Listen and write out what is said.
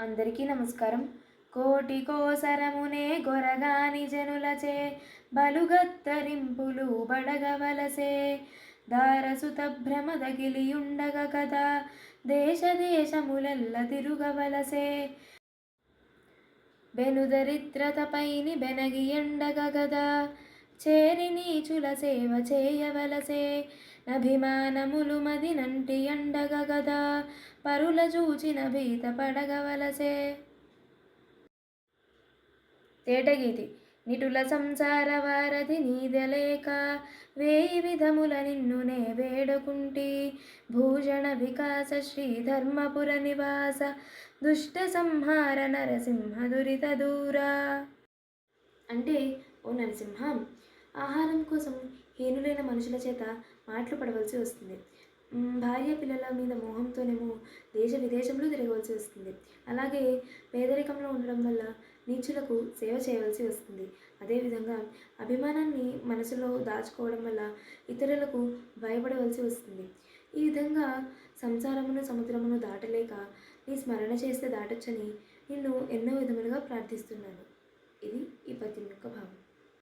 అందరికీ నమస్కారం. కోటి కోసరమునే గొరగాని జనులచే బలుగత్తరింపులు బడగవలసే. దారసుత భ్రమదగిలియుండగ కదా దేశ దేశములెల్ల తిరుగవలసే బెనుదరిద్రతపైని బెనగియండగ గదా చేరి నీచుల సేవ చేయవలసే. అభిమానములు మదినంటి ఎండగ గదా పరుల చూచిన భీత పడగవలసే. తేటగీతి నిటుల సంసార వారధి నీదలేక వేయి విధముల నిన్నునే వేడుకుంటి. భూషణ వికాస శ్రీ ధర్మపుర నివాస దుష్ట సంహార నరసింహ దురిత దూరా. అంటే ఓ నరసింహం ఆహారం కోసం హీనులైన మనుషుల చేత మాటలు పడవలసి వస్తుంది. భార్య పిల్లల మీద మోహంతోనేమో దేశ విదేశంలో తిరగవలసి వస్తుంది. అలాగే పేదరికంలో ఉండడం వల్ల నీచులకు సేవ చేయవలసి వస్తుంది. అదేవిధంగా అభిమానాన్ని మనసులో దాచుకోవడం వల్ల ఇతరులకు భయపడవలసి వస్తుంది. ఈ విధంగా సంసారమును సముద్రమును దాటలేక నీ స్మరణ చేస్తే దాటొచ్చని నిన్ను ఎన్నో విధములుగా ప్రార్థిస్తున్నాను. ఇది ఈ పద్యం యొక్క భావం.